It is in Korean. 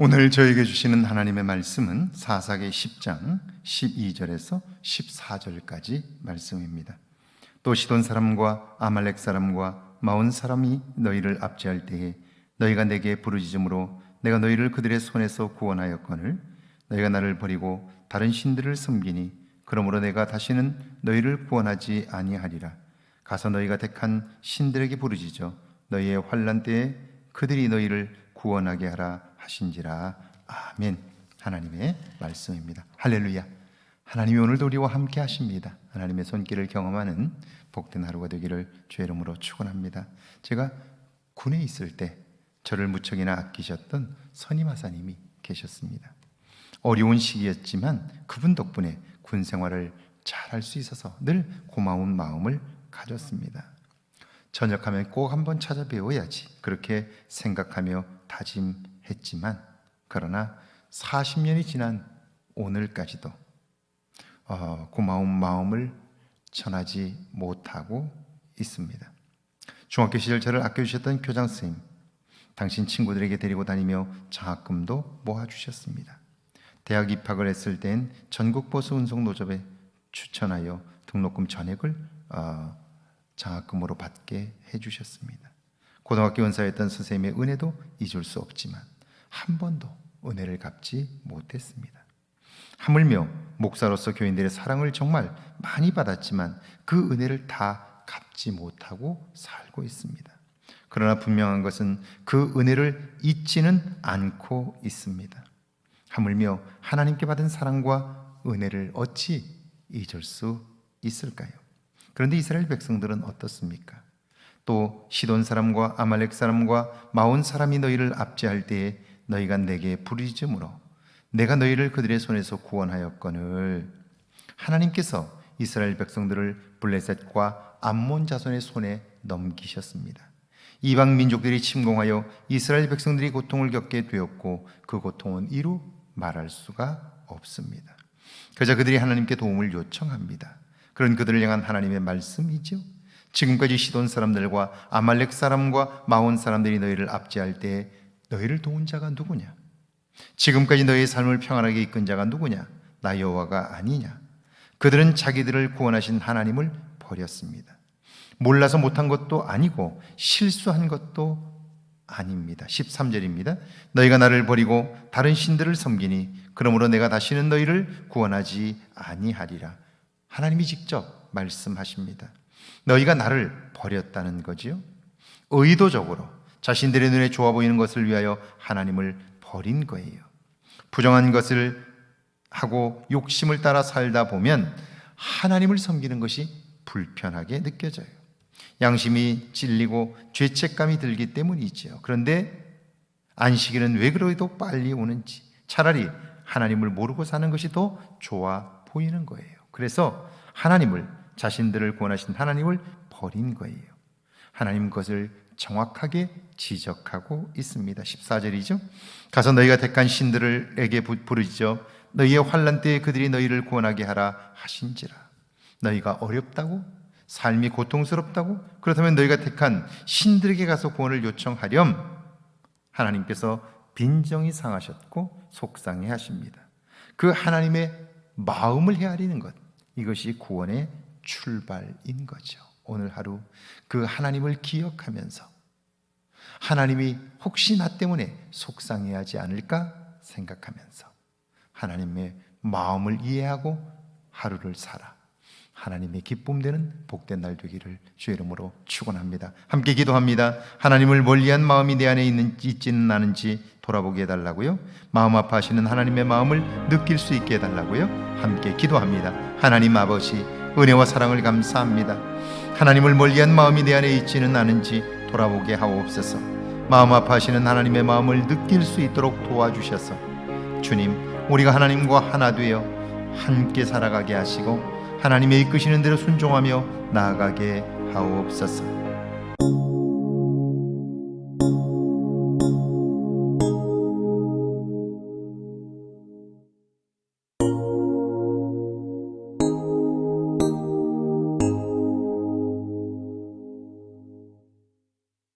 오늘 저에게 주시는 하나님의 말씀은 사사기 10장 12절에서 14절까지 말씀입니다. 또 시돈 사람과 아말렉 사람과 마온 사람이 너희를 압제할 때에 너희가 내게 부르짖음으로 내가 너희를 그들의 손에서 구원하였거늘 너희가 나를 버리고 다른 신들을 섬기니 그러므로 내가 다시는 너희를 구원하지 아니하리라 가서 너희가 택한 신들에게 부르짖어 너희의 환란 때에 그들이 너희를 구원하게 하라 하신지라. 아멘. 하나님의 말씀입니다. 할렐루야. 하나님이 오늘도 우리와 함께 하십니다. 하나님의 손길을 경험하는 복된 하루가 되기를 주의 이름으로 축원합니다. 제가 군에 있을 때 저를 무척이나 아끼셨던 선임하사님이 계셨습니다. 어려운 시기였지만 그분 덕분에 군 생활을 잘 할 수 있어서 늘 고마운 마음을 가졌습니다. 전역하면 꼭 한번 찾아뵈어야지 그렇게 생각하며 다짐 했지만 그러나 40년이 지난 오늘까지도 어, 고마운 마음을 전하지 못하고 있습니다. 중학교 시절 저를 아껴주셨던 교장 선생님, 당신 친구들에게 데리고 다니며 장학금도 모아주셨습니다. 대학 입학을 했을 땐 전국 보수 운송 노조에 추천하여 등록금 전액을 어, 장학금으로 받게 해주셨습니다. 고등학교 은사였던 선생님의 은혜도 잊을 수 없지만 한 번도 은혜를 갚지 못했습니다. 하물며 목사로서 교인들의 사랑을 정말 많이 받았지만 그 은혜를 다 갚지 못하고 살고 있습니다. 그러나 분명한 것은 그 은혜를 잊지는 않고 있습니다. 하물며 하나님께 받은 사랑과 은혜를 어찌 잊을 수 있을까요? 그런데 이스라엘 백성들은 어떻습니까? 또 시돈 사람과 아말렉 사람과 마온 사람이 너희를 압제할 때에 너희가 내게 부르짖음으로 내가 너희를 그들의 손에서 구원하였거늘 하나님께서 이스라엘 백성들을 블레셋과 암몬 자손의 손에 넘기셨습니다. 이방 민족들이 침공하여 이스라엘 백성들이 고통을 겪게 되었고 그 고통은 이루 말할 수가 없습니다. 그저 그들이 하나님께 도움을 요청합니다. 그런 그들을 향한 하나님의 말씀이죠. 지금까지 시돈 사람들과 아말렉 사람과 마온 사람들이 너희를 압제할 때 너희를 도운 자가 누구냐? 지금까지 너희의 삶을 평안하게 이끈 자가 누구냐? 나 여호와가 아니냐? 그들은 자기들을 구원하신 하나님을 버렸습니다. 몰라서 못한 것도 아니고 실수한 것도 아닙니다. 13절입니다. 너희가 나를 버리고 다른 신들을 섬기니 그러므로 내가 다시는 너희를 구원하지 아니하리라. 하나님이 직접 말씀하십니다. 너희가 나를 버렸다는 거지요. 의도적으로 자신들의 눈에 좋아 보이는 것을 위하여 하나님을 버린 거예요. 부정한 것을 하고 욕심을 따라 살다 보면 하나님을 섬기는 것이 불편하게 느껴져요. 양심이 찔리고 죄책감이 들기 때문이지요. 그런데 안식일은 왜 그래도 빨리 오는지 차라리 하나님을 모르고 사는 것이 더 좋아 보이는 거예요. 그래서 하나님을 자신들을 구원하신 하나님을 버린 거예요. 하나님 것을 정확하게 지적하고 있습니다. 14절이죠. 가서 너희가 택한 신들에게 부르짖어 너희의 환란 때에 그들이 너희를 구원하게 하라 하신지라. 너희가 어렵다고 삶이 고통스럽다고 그렇다면 너희가 택한 신들에게 가서 구원을 요청하렴 하나님께서 빈정이 상하셨고 속상해 하십니다. 그 하나님의 마음을 헤아리는 것 이것이 구원의 출발인 거죠. 오늘 하루 그 하나님을 기억하면서 하나님이 혹시 나 때문에 속상해하지 않을까 생각하면서 하나님의 마음을 이해하고 하루를 살아 하나님의 기쁨 되는 복된 날 되기를 주의 이름으로 축원합니다. 함께 기도합니다. 하나님을 멀리한 마음이 내 안에 있는지 있지는 않은지 돌아보게 해달라고요. 마음 아파하시는 하나님의 마음을 느낄 수 있게 해달라고요. 함께 기도합니다. 하나님 아버지 은혜와 사랑을 감사합니다. 하나님을 멀리한 마음이 내 안에 있지는 않은지 돌아보게 하옵소서. 마음 아파하시는 하나님의 마음을 느낄 수 있도록 도와주셔서 주님 우리가 하나님과 하나 되어 함께 살아가게 하시고 하나님의 이끄시는 대로 순종하며 나아가게 하옵소서.